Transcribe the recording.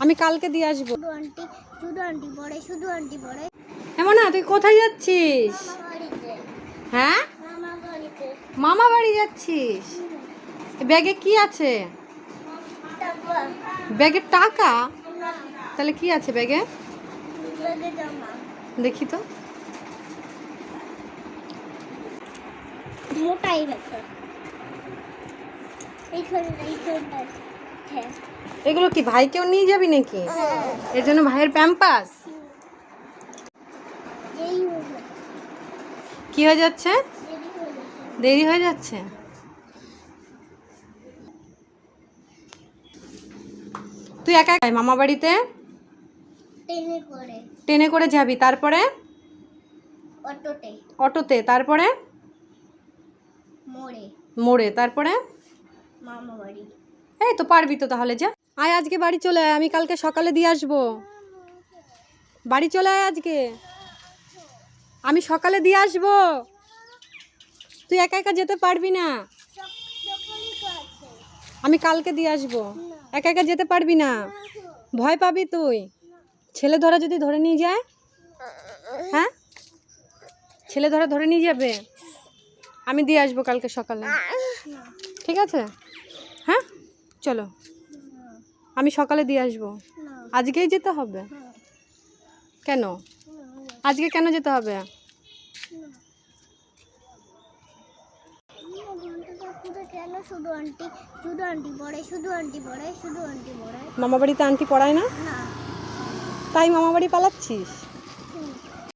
আমি কালকে দিয়ে আসব। এমন না তুই কোথায় যাচ্ছিস? হ্যাঁ? মামা বাড়ি যাচ্ছিস? ব্যাগে কি আছে? ব্যাগে টাকা? তাহলে কি আছে ব্যাগে? দেখি তো। মোটাই ব্যাপার এইখানে এইখানটা হ্যাঁ। এগুলো কি ভাইকেও নিয়ে যাবি নাকি? এর জন্য ভাইয়ের প্যাম্পাস? কি হয়ে যাচ্ছে? দেরি হয়ে যাচ্ছে? তুই একা একাই মামা বাড়িতে? ট্রেনে করে। যাবি তারপরে? অটোতে তারপরে? মোড়ে। মোড়ে তারপরে? মামা বাড়ি। এই তো পারবি তো তাহলে, যা। আয় আজকে বাড়ি চলে আয়, আমি কালকে সকালে দিয়ে আসব। বাড়ি চলে আয় আজকে। আমি সকালে দিয়ে আসব। তুই একা একা যেতে পারবি না। আমি কালকে দিয়ে আসব। একা একা যেতে পারবি না। ভয় পাবি তুই। ছেলে ধরা যদি ধরে নিয়ে যায় হ্যাঁ? ছেলে ধরা ধরে নিয়ে যাবে। আমি দিয়ে আসব কালকে সকালে। ঠিক আছে? হ্যাঁ? চলো। আমি সকালে দিয়ে আসব। আজকেই যেতে হবে? কেন? আজকে কেন যেতে হবে? মামা বাড়িতে আন্টি পড়ায় না? না। তাই মামা বাড়ি পালাচ্ছিস